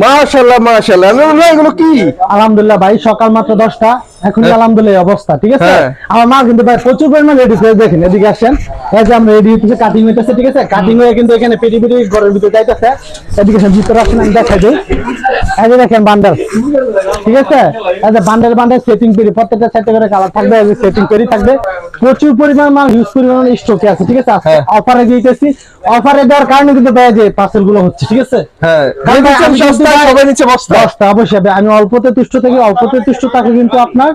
মাশাল্লাহ ভাই, এগুলো কি? আলহামদুলিল্লাহ ভাই সকাল মাত্র দশটা। এখন হ্যাঁ। আলহামদুলিল্লাহ অবস্থা ঠিক আছে? হ্যাঁ। আমার মাল কিন্তু ভাই প্রচুর পরিমাণ রেডি করে দেখেন এদিকে আসেন। এই যে আমরা রেডি হইতেছে কাটিং হইতেছে ঠিক আছে? কাটিং হয়ে কিন্তু এখানে পেটি পেটি ঘরের ভিতরে যাইতেছে। এদিকে সব ভিতরে আসেন আমি দেখাই দিই। এই যে দেখেন বান্ডেল ঠিক আছে? এই যে বান্ডেল বান্ডেল সেটিং করি প্রত্যেকটা সেটে করে কালার থাকবে এই সেটিং করি থাকবে। প্রচুর পরিমাণ মাল ইউজ পরিমাণ স্টকে আছে ঠিক আছে? হ্যাঁ। অফারে দিতেছি। অফারে দেওয়ার কারণে কিন্তু ভাই যে পার্সেলগুলো হচ্ছে ঠিক আছে? হ্যাঁ। সবাই নিচে বস্তা। দশটা অবশ্যই আমি অল্পতে তুষ্ট থাকি অল্পতে তুষ্ট থাকলে কিন্তু আপনার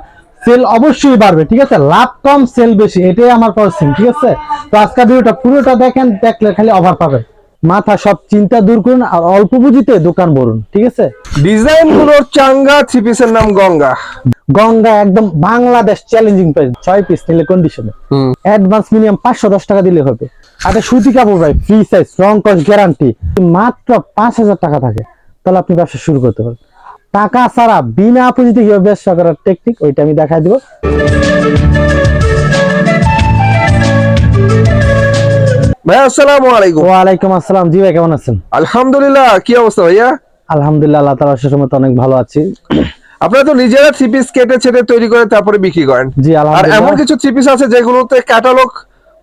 সেল অবশ্যই বাড়বে ঠিক আছে? লাভ কম সেল বেশি এটাই আমার পরিশ্রম ঠিক আছে? তো আজকের ভিডিওটা পুরোটা দেখেন দেখলে খালি অফার পাবেন। মাথা সব চিন্তা দূর করুন আর অল্প পুঁজিতে দোকান ভরুন ঠিক আছে? ডিজাইনগুলোর চাঙ্গা থ্রি পিসের নাম গঙ্গা। গঙ্গা একদম বাংলাদেশ চ্যালেঞ্জিং প্রাইস ছয় পিস নিলে কন্ডিশনে অ্যাডভান্স মিনিমাম পাঁচশো দশ টাকা দিলে হবে। আর সুতি কাপড় ভাই ফ্রি সাইজ রং কস গ্যারান্টি মাত্র পাঁচ হাজার টাকা থাকে। তাহলে আপনি ব্যবসা শুরু করতে পারেন টাকা ছাড়া বিনা পুঁজিতে কীভাবে ব্যবসা করার টেকনিক ওইটা আমি দেখাই দিব। আসসালামু আলাইকুম। ওয়ালাইকুম আসসালাম। জি ভাই কেমন আছেন? আলহামদুলিল্লাহ কি অবস্থা ভাইয়া? আলহামদুলিল্লাহ আল্লাহ অনেক ভালো আছি। আপনারা তো নিজেরা থ্রি পিস কেটে ছেটে তৈরি করে তারপরে বিক্রি করেন। জি আর এমন কিছু থ্রি পিস আছে যেগুলোতে ক্যাটালগ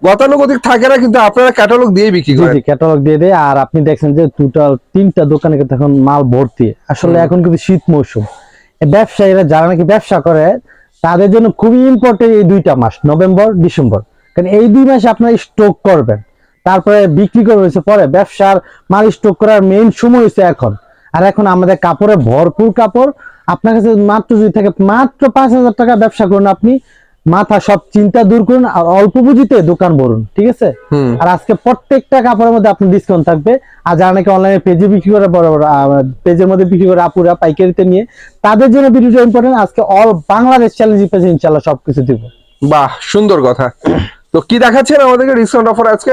গতানুগতিক থাকে না কিন্তু আপনারা ক্যাটালগ দিয়ে বিক্রি করেন। জি ক্যাটালগ দিয়ে দেয়। আর আপনি দেখছেন যে টোটাল তিনটা দোকানে কিন্তু এখন মাল ভর্তি। আসলে এখন কিন্তু শীত মৌসুম। এই ব্যবসায়ীরা যারা নাকি ব্যবসা করে তাদের জন্য খুবই ইম্পর্টেন্ট এই দুইটা মাস নভেম্বর ডিসেম্বর। কারণ এই দুই মাসে আপনারা স্টক করবেন। তারপরে বিক্রি করে হয়েছে পরে ব্যবসার মাল স্টক করার মেইন সময় হয়েছে এখন। আর এখন আমাদের কাপড়ে ভরপুর কাপড়। আপনার কাছে মাত্র যদি থাকে মাত্র পাঁচ হাজার টাকা ব্যবসা করুন আপনি। মাথা সব চিন্তা দূর করুন আর অল্প পুঁজিতে দোকান ভরুন ঠিক আছে? আর আজকে প্রত্যেকটা কাপড়ের মধ্যে আপনার ডিসকাউন্ট থাকবে। আর যারা নাকি অনলাইনে পেজে বিক্রি করে বড় বড় পেজের মধ্যে বিক্রি করে আপুরা পাইকারিতে নিয়ে তাদের জন্য ভিডিওটা ইম্পর্টেন্ট আজকে অল বাংলাদেশ চ্যালেঞ্জ পেজে ইনশাল্লাহ সবকিছু দিব। বাহ সুন্দর কথা। তো কি দেখাচ্ছেন আমাদেরকে ডিসকাউন্ট অফার আজকে?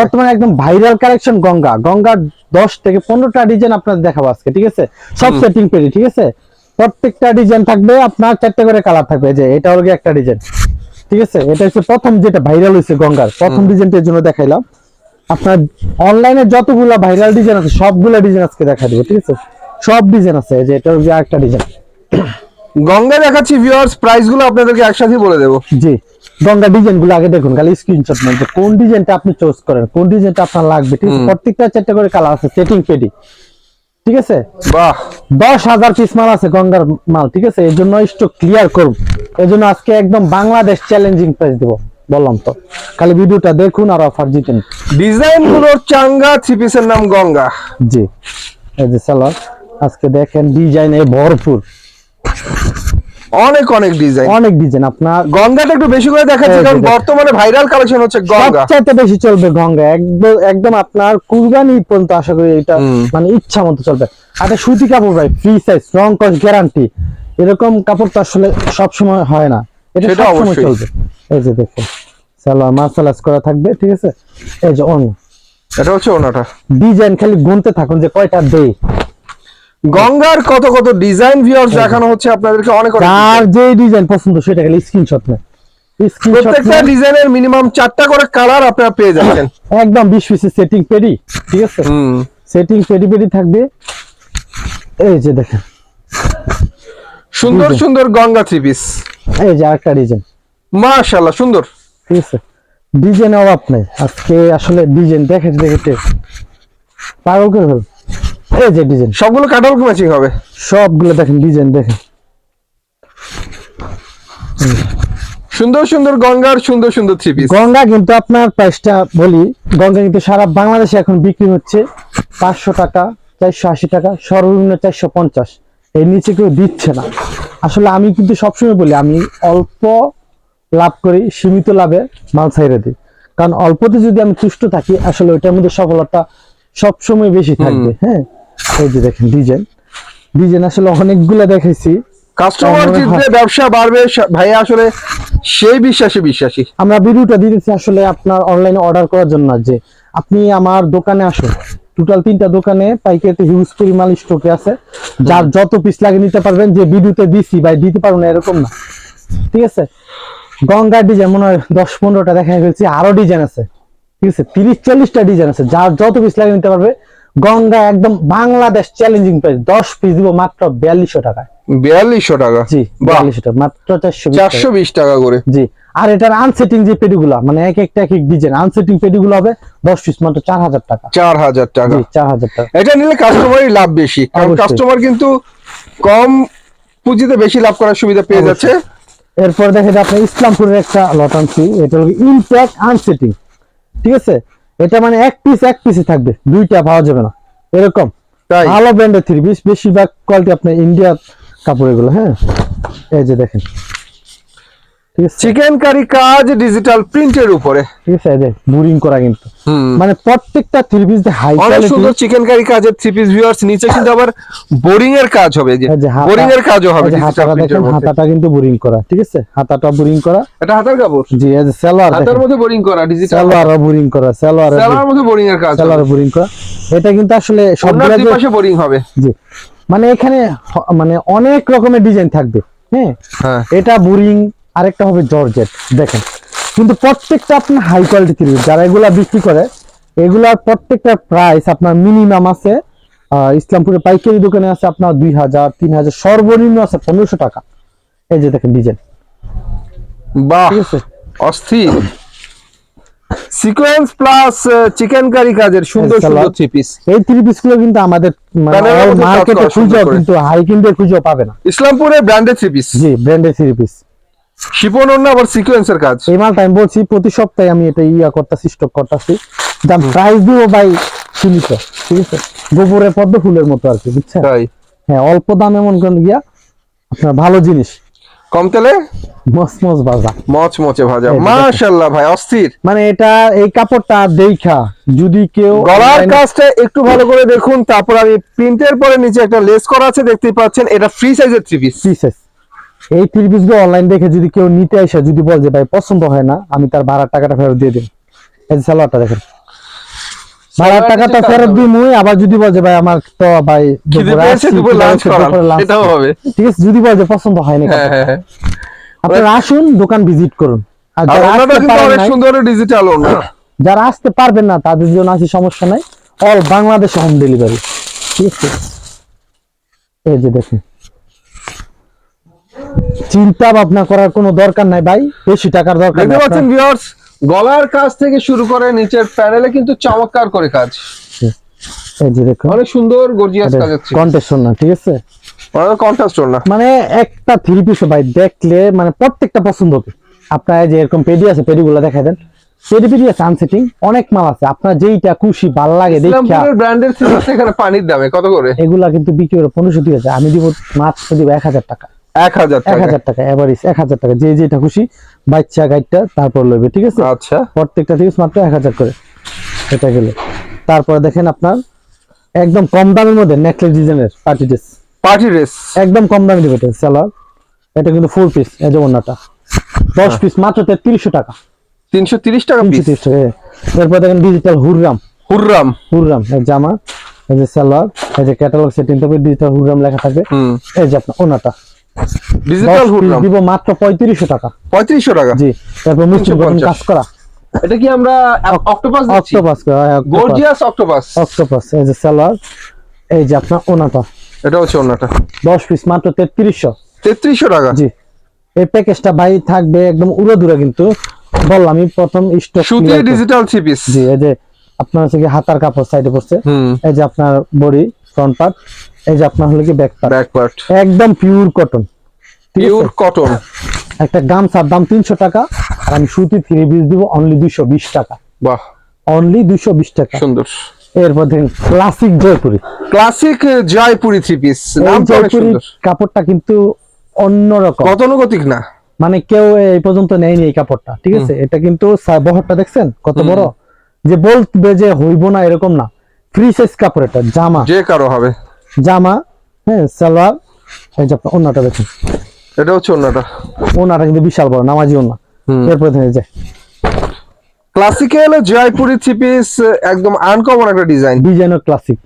বর্তমানে একদম ভাইরাল কালেকশন গঙ্গা। গঙ্গার দশ থেকে পনেরোটা ডিজাইন আপনাদের দেখাবো আজকে ঠিক আছে? সব সেটিং পেরি ঠিক আছে? প্রত্যেকটা ডিজাইন থাকবে আপনার চারটে করে কালার থাকবে যে এটা হলো একটা ডিজাইন ঠিক আছে? এটা হচ্ছে প্রথম যেটা ভাইরাল হয়েছে গঙ্গার প্রথম ডিজাইনটার জন্য দেখাইলাম। আপনার অনলাইনে যতগুলা ভাইরাল ডিজাইন আছে সবগুলা ডিজাইন আজকে দেখা দিব ঠিক আছে? সব ডিজাইন আছে যে এটা হলো গিয়ে একটা ডিজাইন গঙ্গা দেখাচ্ছি ভিউয়ার্স প্রাইসগুলো আপনাদেরকে একসাথে বলে দেবো। জি গঙ্গা ডিজাইনগুলো আগে দেখুন খালি স্ক্রিনশট নেন যে কোন ডিজাইনটা আপনি চুজ করেন কোন ডিজাইনটা আপনার লাগবে ঠিক আছে? প্রত্যেকটা চারটে করে কালার আছে সেটিং পেডি ঠিক আছে? বাহ। দশ হাজার পিস মাল আছে গঙ্গার মাল ঠিক আছে? এই জন্য স্টক ক্লিয়ার করুন। এই জন্য আজকে একদম বাংলাদেশ চ্যালেঞ্জিং প্রাইস দিব বললাম তো। খালি ভিডিওটা দেখুন আর অফার জিতেন। ডিজাইনগুলোর চাঙ্গা থ্রি পিসের নাম গঙ্গা। জি। এই যে সালোয়ার আজকে দেখেন ডিজাইন এ ভরপুর। অনেক অনেক ডিজাইন অনেক ডিজাইন আপনার গঙ্গাটা একটু বেশি করে দেখাচ্ছি কারণ বর্তমানে ভাইরাল কালেকশন হচ্ছে গঙ্গা। সবচাইতে বেশি চলবে গঙ্গা। একদম একদম আপনার কুরবানি পর্যন্ত আশা করি এটা মানে ইচ্ছা মতো চলবে। সুতি কাপড় ভাই ফ্রি সাইজ রং কস গ্যারান্টি এরকম কাপড় তো আসলে সব সময় হয় না। এটা চলবে। এই যে দেখুন সালোয়ার মার্শালাইজ করা থাকবে ঠিক আছে? এই যে অন্য এটা হচ্ছে ওনাটা ডিজাইন খালি গুনতে থাকুন যে কয়টা দেই গঙ্গার কত কত ডিজাইন ভিউয়ার্স দেখানো হচ্ছে আপনাদেরকে অনেক যার design। যে ডিজাইন পছন্দ সেটা খালি স্ক্রিনশট নেন। প্রত্যেকটা ডিজাইনের মিনিমাম চারটা করে কালার আপনারা পেয়ে যাচ্ছেন। একদম বিশ পিসের সেটিং পেডি ঠিক আছে? হুম। সেটিং পেডি পেডি থাকবে। এই যে দেখেন। সুন্দর সুন্দর গঙ্গা থ্রি পিস এই যে আরেকটা ডিজাইন মাশাআল্লাহ সুন্দর। ঠিক আছে? ডিজাইন অভাব নেই। আজকে আসলে ডিজাইন দেখে দেখে পাগল করে ফেল এই যে ডিজাইন। সবগুলো কাটাল ম্যাচিং হবে। সবগুলো দেখেন ডিজাইন দেখেন। সুন্দর সুন্দর গঙ্গার সুন্দর সুন্দর থ্রি পিস গঙ্গা কিন্তু আপনার প্রাইসটা বলি গঙ্গা কিন্তু সারা বাংলাদেশে এখন বিক্রি হচ্ছে পাঁচশো টাকা চারশো আশি টাকা সর্বনিম্ন চারশো পঞ্চাশ। এর নিচে কেউ দিচ্ছে না। আসলে আমি কিন্তু সবসময় বলি আমি অল্প লাভ করি সীমিত লাভে মাল ছাইরে দিই। কারণ অল্পতে যদি আমি তুষ্ট থাকি আসলে ওইটার মধ্যে সফলতা সবসময় বেশি থাকবে হ্যাঁ? এই যে দেখেন ডিজাইন ডিজাইন আসলে অনেকগুলো দেখাইছি। কাস্টমার জিতবে হয়- ব্যবসা বাড়বে আসলে সেই বিশ্বাসী বিশ্বাসী। আমরা ভিডিওটা দিতেছি আসলে আপনার অনলাইনে অর্ডার করার জন্য যে আপনি আমার দোকানে আসুন। টোটাল তিনটা দোকানে পাইকারিতে হিউজ পরিমাণ স্টকে আছে। যার যত পিস লাগে নিতে পারবেন যে ভিডিওতে দিছি বা দিতে পারব না এরকম না। ঠিক আছে? গঙ্গার ডিজাইন মনে হয় দশ পনেরোটা দেখা ফেলছি আরও ডিজাইন আছে। ঠিক আছে? তিরিশ চল্লিশটা ডিজাইন আছে যার যত পিস লাগে নিতে পারবে গঙ্গা একদম বাংলাদেশ চ্যালেঞ্জিং প্রাইস দশ পিস দিব মাত্র বিয়াল্লিশশো টাকায়। বিয়াল্লিশশো টাকা? জি বিয়াল্লিশশো টাকা। মাত্র চারশো চারশো বিশ টাকা করে? জি। আর এটার আনসেটিং যে পেডিগুলা মানে এক একটা এক এক ডিজাইন আনসেটিং পেডিগুলো হবে দশ পিস মাত্র চার হাজার টাকা। চার হাজার টাকা। চার হাজার টাকা। এটা নিলে কাস্টমারই লাভ বেশি। কারণ কাস্টমার কিন্তু কম পুঁজিতে বেশি লাভ করার সুবিধা পেয়ে যাচ্ছে। এরপর দেখে যে আপনার ইসলামপুরের একটা লট আনছি এটা হলো ইনপ্যাক আনসেটিং ঠিক আছে? এটা মানে এক পিস এক পিসে থাকবে। দুইটা পাওয়া যাবে না। এরকম। তাই? ভালো ব্র্যান্ডের থ্রি পিস বেশিরভাগ কোয়ালিটি আপনার ইন্ডিয়ার কাপড় এগুলো হ্যাঁ? এই যে দেখেন। চিকেন কারি কাজ ডিজিটাল প্রিন্টের উপরে। ঠিক আছে যে বুরিং করা কিন্তু। মানে প্রত্যেকটা থ্রি পিস হাই কোয়ালিটি সুন্দর চিকেন কারি কাজের থ্রি পিস ভিউয়ার্স নিচে কিন্তু আবার বোরিং এর কাজ হবে যে বোরিং এর কাজও হবে হাতাটা দেখেন হাতাটা কিন্তু বুরিং করা ঠিক আছে? হাতাটা বুরিং করা। এটা হাতার কাপড়? জি এই যে সালোয়ার হাতার মধ্যে বোরিং করা ডিজিটাল সালোয়ারও বুরিং করা সালোয়ার সালোয়ার মধ্যে বোরিং এর কাজ সালোয়ার বুরিং করা। এটা কিন্তু আসলে সবগুলা দুই পাশে বোরিং হবে। জি। মানে এখানে মানে অনেক রকমের ডিজাইন থাকবে হ্যাঁ? হ্যাঁ। এটা বুরিং আরেকটা হবে জর্জেট দেখেন। কিন্তু প্রত্যেকটা আপনার হাই কোয়ালিটি থ্রি যারা এগুলা বিক্রি করে এগুলার প্রত্যেকটা প্রাইস আপনার মিনিমাম আছে আহ, ইসলামপুরের পাইকারি দোকানে আছে আপনার দুই হাজার তিন হাজার সর্বনিম্ন আছে পনেরোশো টাকা। এই যে দেখেন ডিজাইন। বাহ অস্থির। সিকোয়েন্স প্লাস চিকেন কারি কাজের সুন্দর সুন্দর থ্রি পিস এই থ্রি পিসগুলো কিন্তু আমাদের মার্কেটে। কিন্তু হাই কিনতে খুঁজেও পাবে না। ইসলামপুরের ব্র্যান্ডেড থ্রি পিস জি ব্র্যান্ডের থ্রি পিস অন্য আবার সিকোয়েন্সের কাজ? এই মালটা আমি বলছি প্রতি সপ্তাহে আমি এটা ইয়া করতেছি স্টক করতেছি। দাম প্রাইস দিব ভাই ঠিক আছে? গোবরে পদ্ম ফুলের মতো আর কি বুঝছেন? তাই। হ্যাঁ অল্প দাম এমন কোন গিয়া আপনার ভালো জিনিস। কম তেলে? মস মস বাজা মচ মচে ভাজা। মাশাআল্লাহ ভাই অস্থির। মানে এটা এই কাপড়টা দেখা যদি কেউ গলার কাজটা একটু ভালো করে দেখুন তারপর আমি প্রিন্টের পরে নিচে একটা লেস করা আছে দেখতেই পাচ্ছেন এটা ফ্রি সাইজের থ্রি পিস পিসেস এই থ্রি পিসগুলো অনলাইন দেখে যদি কেউ নিতে আসে যদি বল যে ভাই পছন্দ হয় না আমি তার ভাড়ার টাকাটা ফেরত দিয়ে দিন এই যে সালোয়ারটা দেখেন। ভাড়ার টাকাটা ফেরত দিই মুই আবার যদি বল যে ভাই আমার তো ভাই এটাও হবে। ঠিক আছে যদি বল যে পছন্দ হয় না হ্যাঁ হ্যাঁ। হ্যাঁ আপনারা আসুন দোকান ভিজিট করুন। আর সুন্দর ডিজিটাল যারা আসতে পারবেন না তাদের জন্য আছে সমস্যা নাই। অল বাংলাদেশ হোম ডেলিভারি ঠিক আছে? এই যে দেখুন। চিন্তা ভাবনা করার কোনো দরকার নাই ভাই বেশি টাকার দরকার দেখতে পাচ্ছেন ভিউয়ার্স গলার কাজ থেকে শুরু করে নিচের প্যানেলে কিন্তু চমৎকার করে কাজ। এই যে দেখুন। অনেক সুন্দর গর্জিয়াস কাজ আছে কন্টেস্ট না ঠিক আছে? অনেক কন্ট্রাস্ট না। মানে একটা থ্রি পিস ভাই দেখলে মানে প্রত্যেকটা পছন্দ হবে। আপনার যে এরকম পেডি আছে পেডি গুলো দেখাই দেন। পেডি পেডি আছে আনসেটিং অনেক মাল আছে। আপনার যেইটা খুশি ভালো লাগে দেখা ব্র্যান্ডের থ্রি পিস এখানে পানির দামে কত করে? এগুলা কিন্তু বিক্রি করে পনেরোশো দুই হাজার। আমি দিব মাত্র দিব এক হাজার টাকা। এক হাজার এক টাকা হাজার টাকা এভারেজ এক হাজার টাকা। যে যেটা খুশি বাচ্চা গাইডটা তারপর লইবে ঠিক আছে? আচ্ছা। প্রত্যেকটা টিপস মাত্র এক হাজার করে। এটা গেল। তারপরে দেখেন আপনার একদম কম দামের মধ্যে নেকলেস ডিজাইনের পার্টি ড্রেস পার্টি ড্রেস একদম কম দামে দিবে এটা সেলার এটা কিন্তু ফুল পিস এই যে অন্যটা দশ পিস মাত্র তেত্রিশশো টাকা। তিনশো তিরিশ টাকা তিনশো তিরিশ টাকা হ্যাঁ। এরপর দেখেন ডিজিটাল হুররাম। হুররাম। হুররাম জামা এই যে সালোয়ার এই যে ক্যাটালগ সেটিং তবে ডিজিটাল হুররাম লেখা থাকবে। এই যে আপনার ওনাটা ডিজিটাল দিব মাত্র পঁয়ত্রিশশো টাকা। পঁয়ত্রিশশো টাকা? জি তারপর মুসলিম কটন কাজ করা। এটা কি আমরা অক্টোপাস দিচ্ছি? অক্টোপাস গর্জিয়াস অক্টোপাস অক্টোপাস এই যে সালোয়ার এই যে আপনার ওনাটা। এটা হচ্ছে অন্যটা দশ পিস মাত্র তেত্রিশশো। তেত্রিশশো টাকা? জি এই প্যাকেজটা ভাই থাকবে একদম উড়ো দূরে কিন্তু। বললাম আমি প্রথম স্টক সুতি ডিজিটাল থ্রি পিস জি এই যে আপনার হচ্ছে হাতার কাপড় সাইডে পড়ছে। এই যে আপনার বডি ফ্রন্ট পার্ট এই যে আপনার হলো কি ব্যাক পার্ট ব্যাক পার্ট একদম পিওর কটন পিওর কটন একটা গামছার দাম তিনশো টাকা আর আমি সুতি থ্রি পিস দিব অনলি দুইশো বিশ টাকা। বাহ। অনলি দুইশো বিশ টাকা। সুন্দর। এরপর দেখেন classic Jaipuri. Classic Jaipuri three piece অনেক জয়পুরি সুন্দর। কাপড়টা কিন্তু অন্যরকম। গতানুগতিক না। মানে কেউ এই পর্যন্ত নেয়নি এই কাপড়টা ঠিক আছে? এটা কিন্তু বহরটা দেখছেন? কত বড়? যে বলবে যে হইব না এরকম না। ফ্রি সাইজ কাপড় এটা জামা। যে কারও হবে। জামা হ্যাঁ সালোয়ার এই যে আপনার ওনাটা দেখুন। এটা হচ্ছে অন্যটা ওনাটা কিন্তু বিশাল বড় নামাজি ওনা। এরপর দেখেন এই যে। ক্লাসিক্যাল জয়পুরি থ্রি পিস একদম আনকমন একটা ডিজাইন। ডিজাইনার ক্লাসিক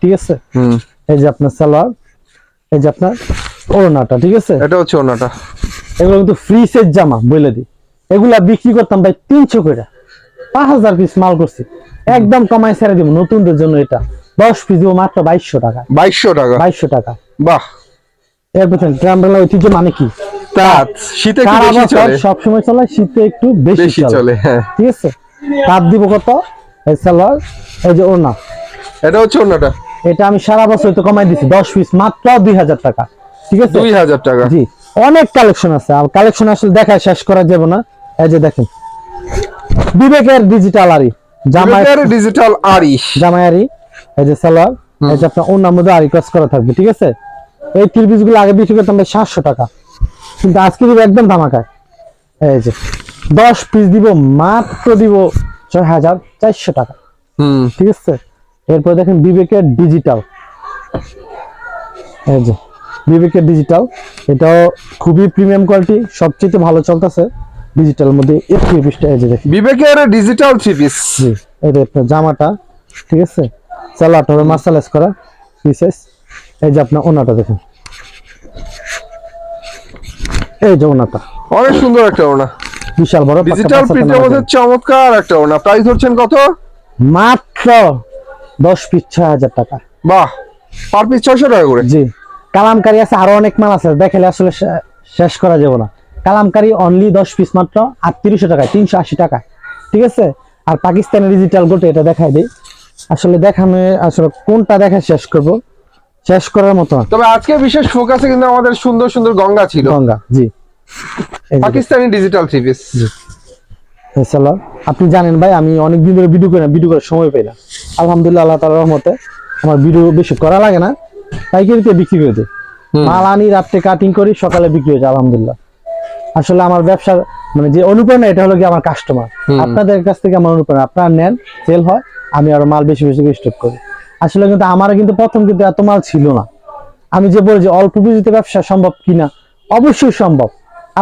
ঠিক আছে? হুম। এই যে আপনার সালোয়ার এই যে আপনার ওড়নাটা ঠিক আছে? এটা হচ্ছে অন্যটা এগুলো কিন্তু ফ্রি সেট জামা বলে দিই এগুলা বিক্রি করতাম ভাই তিনশো করে পাঁচ হাজার পিস মাল করছি। একদম কমাই ছেড়ে দিব নতুনদের জন্য এটা। দশ পিস মাত্র বাইশশো টাকা। বাইশশো টাকা? বাইশশো টাকা। বাহ। এরপর গ্রাম বাংলা ঐতিহ্য মানে কি? শীতে সবসময় চলে শীতে একটু বেশি চলে। হ্যাঁ। ঠিক আছে? তাপ দিব কত? এই সালোয়ার এই যে ওনা এটা হচ্ছে অন্যটা এটা আমি সারা বছর তো কমাই দিছি দশ পিস মাত্র দুই হাজার টাকা। ঠিক আছে? দুই হাজার টাকা। জি অনেক কালেকশন আছে। আর কালেকশন আসলে দেখায় শেষ করা যাবে না। এই যে দেখেন। বিবেকের ডিজিটাল আরি জামাই ডিজিটাল আরিশ জামায়ারি এই যে সালোয়ার এই যে আপনার অন্য মধ্যে আরি কাজ করা থাকবে ঠিক আছে? এই তিরপিসগুলো আগে বিক্রি করতাম ভাই সাতশো টাকা। কিন্তু আজকে দিব একদম ধামাকায়। এই যে দশ পিস দিব মাত্র দিব ছয় হাজার চারশো টাকা। হুম। ঠিক আছে? এরপর দেখেন বিবেকের ডিজিটাল এই যে বিবেকের ডিজিটাল এটাও খুবই প্রিমিয়াম কোয়ালিটি সবচেয়ে ভালো চলতেছে। ডিজিটাল মধ্যে একটু পিসটা এই যে দেখেন। বিবেকের ডিজিটাল থ্রি পিস জি এই যে আপনার জামাটা ঠিক আছে? সালাটা হবে মাসালাস করা পিসেস এই যে আপনার ওনাটা দেখুন। এই যে ওনাটা। অনেক সুন্দর একটা ওনা। বিশাল বড় ডিজিটাল প্রিন্টের মধ্যে চমৎকার একটা ওনা। প্রাইস ধরছেন কত? মাত্র দশ পিস ছয় হাজার টাকা। বাহ পার পিস ছয়শো টাকা করে। জি। কালামকারি আছে আরও অনেক মাল আছে। দেখালে আসলে শেষ করা যাবে না। কালামকারী অনলি দশ পিস মাত্র আটত্রিশশো টাকা তিনশো আশি টাকা ঠিক আছে? আর পাকিস্তানের ডিজিটাল গোটে এটা দেখাই দিই। আসলে দেখানো আসলে কোনটা দেখা শেষ করব? শেষ করার মতো তবে আজকে বিশেষ ফোকাসে কিন্তু আমাদের সুন্দর সুন্দর গঙ্গা ছিল। Ganga ji. Pakistani digital three piece আপনি জানেন ভাই আমি অনেক দিন ধরে ভিডিও করি না ভিডিও করার সময় পাই না। আলহামদুলিল্লাহ আল্লাহ তাআলার রহমতে আমার ভিডিও বেশি করা লাগে না। পাইকারিতে বিক্রি করে দিই। মাল আনি রাত্রে কাটিং করি সকালে বিক্রি হয়ে যায় আলহামদুলিল্লাহ। আসলে আমার ব্যবসার মানে যে অনুপ্রেরণা এটা হলো কি আমার কাস্টমার আপনাদের কাছ থেকে আমার অনুপ্রেরণা। আপনারা নেন সেল হয় আমি আরও মাল বেশি বেশি স্টক করি। আসলে কিন্তু আমার কিন্তু প্রথম কিন্তু এত মাল ছিল না। আমি যে বলি যে অল্প পুঁজিতে ব্যবসা সম্ভব কিনা? অবশ্যই সম্ভব।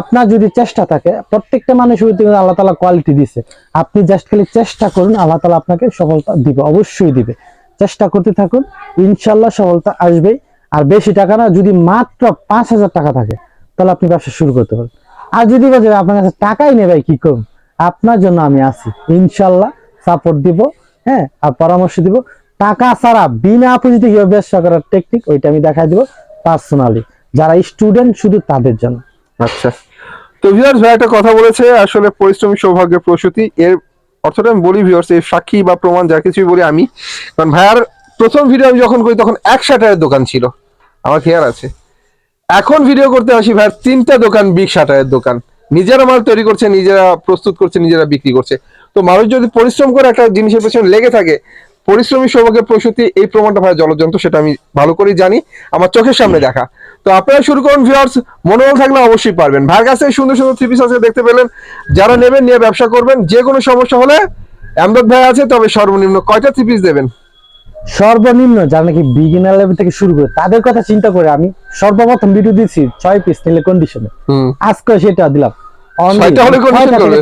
আপনার যদি চেষ্টা থাকে প্রত্যেকটা মানুষ হইতে কিন্তু আল্লাহ তালা কোয়ালিটি দিছে। আপনি জাস্ট খালি চেষ্টা করুন আল্লাহ তালা আপনাকে সফলতা দিবে অবশ্যই দিবে। চেষ্টা করতে থাকুন ইনশাল্লাহ সফলতা আসবেই। আর বেশি টাকা না যদি মাত্র পাঁচ হাজার টাকা থাকে তাহলে আপনি ব্যবসা শুরু করতে পারেন আর যদি বলে যে আপনার কাছে টাকাই নেই ভাই, কি করুন আপনার জন্য আমি আছি। ইনশাল্লাহ সাপোর্ট দিব হ্যাঁ আর পরামর্শ দিব। টাকা ছাড়া বিনা পুঁজিতে কীভাবে ব্যবসা করার টেকনিক ওইটা আমি দেখাই দিব পার্সোনালি যারা স্টুডেন্ট শুধু তাদের জন্য। আচ্ছা। তো ভিউয়ার্স ভাই, একটা কথা বলেছে, আসলে পরিশ্রমী সৌভাগ্যের প্রসূতি। এর অর্থটা আমি বলি ভিউয়ার্স এই সাক্ষী বা প্রমাণ যা কিছুই বলি আমি। কারণ ভাইয়ার প্রথম ভিডিও আমি যখন করি, তখন এক শাটারের দোকান ছিল। আমার খেয়াল আছে। এখন ভিডিও করতে আসি ভাই তিনটা দোকান বিগ শাটারের দোকান। নিজেরা মাল তৈরি করছে, নিজেরা প্রস্তুত করছে, নিজেরা বিক্রি করছে। তো মানুষ যদি পরিশ্রম করে একটা জিনিসের পেছনে লেগে থাকে, পরিশ্রমী সৌভাগ্যের প্রসূতি এই প্রমাণটা ভাই জলযন্ত্র সেটা আমি ভালো করেই জানি, আমার চোখের সামনে দেখা। তো আপনারা শুরু করুন ভিউয়ার্স মনোবল থাকলে অবশ্যই পারবেন। ভাইয়ের কাছে সুন্দর সুন্দর থ্রি পিস আছে, দেখতে পেলেন। যারা নেবেন, নিয়ে ব্যবসা করবেন যে কোনো সমস্যা হলে আমদাদ ভাই আছে, তবে সর্বনিম্ন কয়টা থ্রি পিস দেবেন? সর্বনিম্ন যারা নাকি বিগিনার লেভেল থেকে শুরু করে তাদের কথা চিন্তা করে আমি সর্বপ্রথম ভিডিও দিচ্ছি ছয় পিস নিলে কন্ডিশনে আজকে সেটা দিলাম?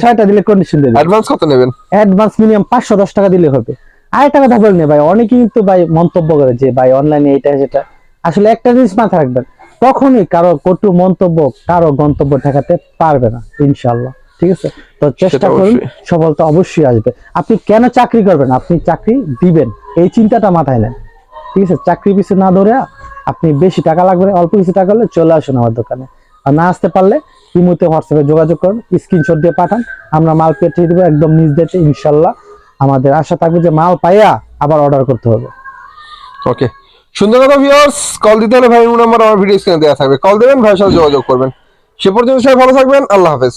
ছয়টা দিলে কন্ডিশন দেবে। অ্যাডভান্স কত নেবেন? অ্যাডভান্স মিনিমাম পাঁচশো দশ টাকা দিলে হবে। আরেকটা কথা বলি না ভাই অনেকেই কিন্তু ভাই মন্তব্য করে যে ভাই অনলাইনে এটা সেটা। আসলে একটা জিনিস মাথায় রাখবেন কখনই কারও কটু মন্তব্য কারও গন্তব্য ঠেকাতে পারবে না ইনশাল্লাহ ঠিক আছে? তো চেষ্টা করুন সফলতা অবশ্যই আসবে। আপনি কেন চাকরি করবেন? আপনি চাকরি দিবেন। এই চিন্তাটা মাথায় নেন। ঠিক আছে? চাকরি পিছু না ধরে আপনি বেশি টাকা লাগবে অল্প কিছু টাকা হলে চলে আসুন আমার দোকানে। আর না আসতে পারলে ইমোতে হোয়াটসঅ্যাপে যোগাযোগ করুন স্ক্রিনশট দিয়ে পাঠান। আমরা মাল পেটিয়ে দেবো একদম নিজ ডেটে ইনশাল্লাহ। আমাদের আশা থাকবে যে মাল পাইয়া আবার অর্ডার করতে হবে। ওকে সুন্দর কথা ভিউয়ার্স কল দিতে হলে ভাই নাম্বার আমার ভিডিও স্ক্রিনে দেওয়া থাকবে। কল দেবেন ভাইয়ের সাথে যোগাযোগ করবেন। সে পর্যন্ত সবাই ভালো থাকবেন। আল্লাহ হাফেজ।